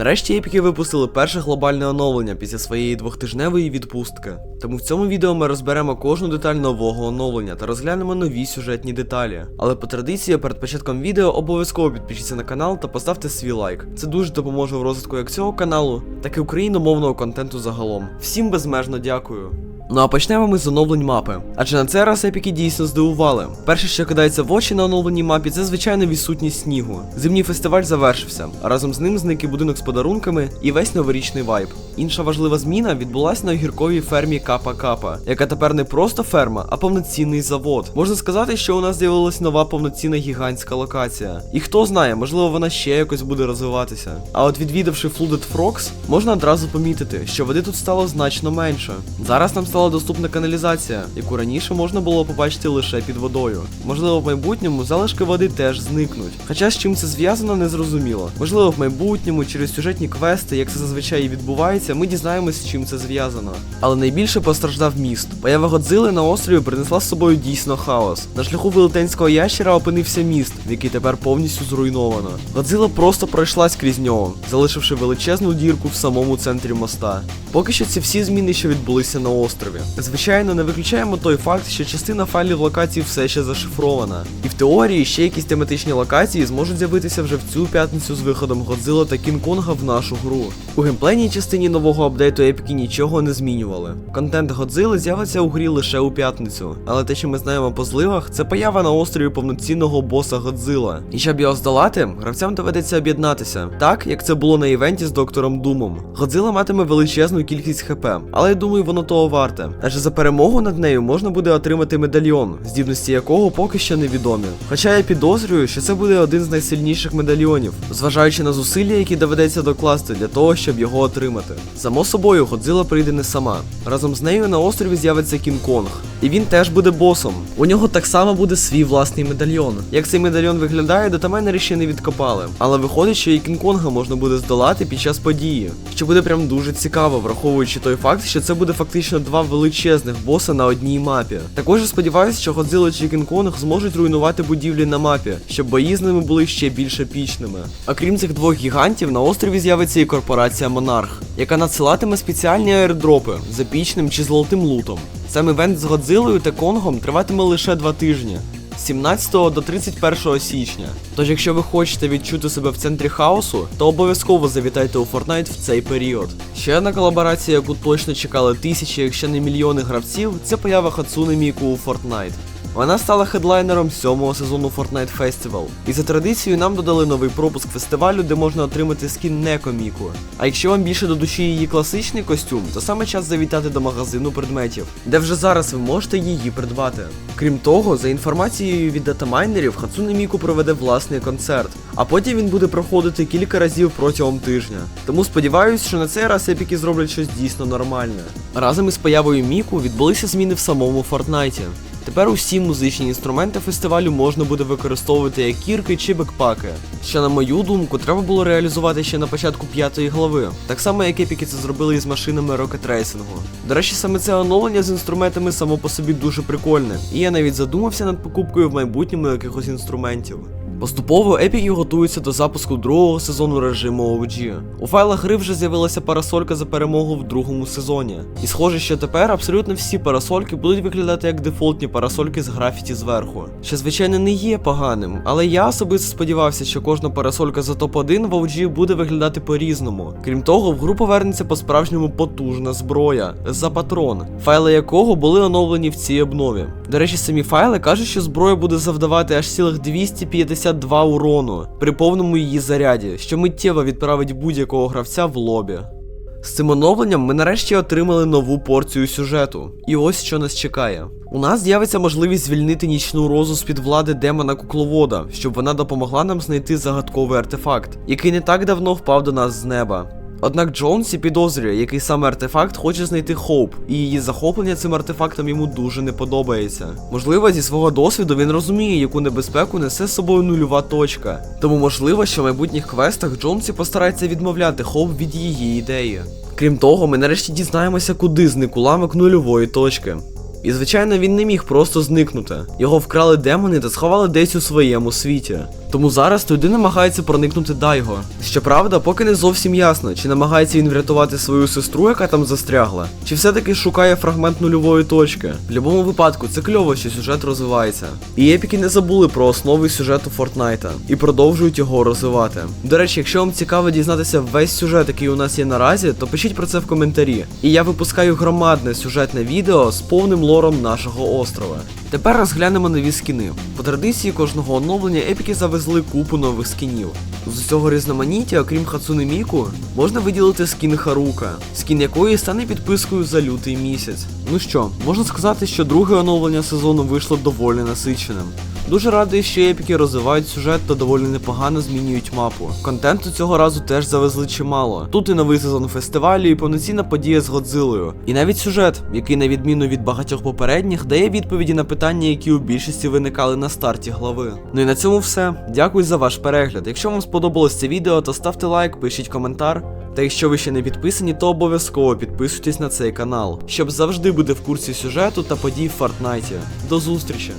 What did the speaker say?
Нарешті епіки випустили перше глобальне оновлення після своєї двохтижневої відпустки. Тому в цьому відео ми розберемо кожну деталь нового оновлення та розглянемо нові сюжетні деталі. Але по традиції перед початком відео обов'язково підпишіться на канал та поставте свій лайк. Це дуже допоможе в розвитку як цього каналу, так і україномовного контенту загалом. Всім безмежно дякую. Ну а почнемо ми з оновлень мапи. Адже на цей раз епіки дійсно здивували. Перше, що кидається в очі на оновленій мапі, це звичайно відсутність снігу. Зимній фестиваль завершився, разом з ним зник і будинок з подарунками і весь новорічний вайб. Інша важлива зміна відбулася на огірковій фермі Капа Капа, яка тепер не просто ферма, а повноцінний завод. Можна сказати, що у нас з'явилася нова повноцінна гігантська локація. І хто знає, можливо, вона ще якось буде розвиватися. А от відвідавши Flooded Frogs, можна одразу помітити, що води тут стало значно менше. Зараз нам стала доступна каналізація, яку раніше можна було побачити лише під водою. Можливо, в майбутньому залишки води теж зникнуть. Хоча з чим це зв'язано, не зрозуміло. Можливо, в майбутньому через сюжетні квести, як це зазвичай і відбувається, ми дізнаємось, з чим це зв'язано. Але найбільше постраждав міст. Поява Годзили на острові принесла з собою дійсно хаос. На шляху велетенського ящера опинився міст, який тепер повністю зруйновано. Годзила просто пройшлась крізь нього, залишивши величезну дірку в самому центрі моста. Поки що це всі зміни, що відбулися на острові. Звичайно, не виключаємо той факт, що частина файлів локацій все ще зашифрована. І в теорії ще якісь тематичні локації зможуть з'явитися вже в цю п'ятницю з виходом Годзilla та Кінг-Конга в нашу гру. У геймплейній частині нового апдейту епіки нічого не змінювали. Контент Годзilla з'явиться у грі лише у п'ятницю, але те, що ми знаємо по зливах, це поява на острові повноцінного боса Годзilla. І щоб його здолати, гравцям доведеться об'єднатися, так як це було на івенті з доктором Думом. Годзilla матиме величезну кількість хп, але я думаю, воно того варте. Адже за перемогу над нею можна буде отримати медальйон, здібності якого поки що невідомі. Хоча я підозрюю, що це буде один з найсильніших медальйонів, зважаючи на зусилля, які доведеться докласти для того, щоб його отримати. Само собою, Годзила прийде не сама. Разом з нею на острові з'явиться Кінг-Конг. І він теж буде босом. У нього так само буде свій власний медальйон. Як цей медальйон виглядає, дотамайнери ще не відкопали. Але виходить, що і Кінг-Конга можна буде здолати під час події. Що буде прям дуже цікаво, враховуючи той факт, що це буде фактично два величезних боса на одній мапі. Також сподіваюся, що Годзilla чи Кінг-Конг зможуть руйнувати будівлі на мапі, щоб бої з ними були ще більш епічними. Окрім цих двох гігантів, на острові з'явиться і корпорація Монарх, яка надсилатиме спеціальні аердропи з епічним чи золотим лутом. Сам івент з Годзилою та Конгом триватиме лише два тижні. З 17 до 31 січня. Тож, якщо ви хочете відчути себе в центрі хаосу, то обов'язково завітайте у Fortnite в цей період. Ще одна колаборація, яку точно чекали тисячі, якщо не мільйони гравців, це поява Хацуни Міку у Fortnite. Вона стала хедлайнером сьомого сезону Fortnite Festival. І за традицією нам додали новий пропуск фестивалю, де можна отримати скін Неко Міку. А якщо вам більше до душі її класичний костюм, то саме час завітати до магазину предметів, де вже зараз ви можете її придбати. Крім того, за інформацією від датамайнерів, Хацуне Міку проведе власний концерт, а потім він буде проходити кілька разів протягом тижня. Тому сподіваюсь, що на цей раз епіки зроблять щось дійсно нормальне. Разом із появою Міку відбулися зміни в самому Фортнайті. Тепер усі музичні інструменти фестивалю можна буде використовувати як кірки чи бекпаки. Що, на мою думку, треба було реалізувати ще на початку п'ятої глави, так само як епіки це зробили із машинами рокетрейсингу. До речі, саме це оновлення з інструментами само по собі дуже прикольне, і я навіть задумався над покупкою в майбутньому якихось інструментів. Поступово епіки готуються до запуску другого сезону режиму OG. У файлах гри вже з'явилася парасолька за перемогу в другому сезоні. І схоже, що тепер абсолютно всі парасольки будуть виглядати як дефолтні парасольки з графіті зверху. Що, звичайно, не є поганим, але я особисто сподівався, що кожна парасолька за топ-1 в OG буде виглядати по-різному. Крім того, в гру повернеться по-справжньому потужна зброя за патрон, файли якого були оновлені в цій обнові. До речі, самі файли кажуть, що зброя буде завдавати аж цілих 252 урону при повному її заряді, що миттєво відправить будь-якого гравця в лобі. З цим оновленням ми нарешті отримали нову порцію сюжету. І ось що нас чекає. У нас з'явиться можливість звільнити нічну розу з під влади демона кукловода, щоб вона допомогла нам знайти загадковий артефакт, який не так давно впав до нас з неба. Однак Джонсі підозрює, який саме артефакт хоче знайти Хоуп, і її захоплення цим артефактом йому дуже не подобається. Можливо, зі свого досвіду він розуміє, яку небезпеку несе з собою нульова точка. Тому можливо, що в майбутніх квестах Джонсі постарається відмовляти Хоуп від її ідеї. Крім того, ми нарешті дізнаємося, куди зник уламок нульової точки. І звичайно, він не міг просто зникнути. Його вкрали демони та сховали десь у своєму світі. Тому зараз туди намагається проникнути Дайго. Щоправда, поки не зовсім ясно, чи намагається він врятувати свою сестру, яка там застрягла, чи все-таки шукає фрагмент нульової точки. В будь-якому випадку це кльово, що сюжет розвивається. І епіки не забули про основи сюжету Фортнайта і продовжують його розвивати. До речі, якщо вам цікаво дізнатися весь сюжет, який у нас є наразі, то пишіть про це в коментарі. І я випускаю громадне сюжетне відео з повним лором нашого острова. Тепер розглянемо нові скіни. По традиції кожного оновлення епіки завезли купу нових скінів. З усього різноманіття, окрім Хацуни Міку, можна виділити скін Харука, скін якої стане підпискою за лютий місяць. Ну що, можна сказати, що друге оновлення сезону вийшло доволі насиченим. Дуже радий, що епіки розвивають сюжет та доволі непогано змінюють мапу. Контенту цього разу теж завезли чимало. Тут і новий сезон фестивалю, і повноцінна подія з Годзилою. І навіть сюжет, який на відміну від багатьох попередніх, дає відповіді на питання, які у більшості виникали на старті глави. Ну і на цьому все. Дякую за ваш перегляд. Якщо вам сподобалось це відео, то ставте лайк, пишіть коментар. Та якщо ви ще не підписані, то обов'язково підписуйтесь на цей канал, щоб завжди бути в курсі сюжету та подій в Фортнайті. До зустрічі!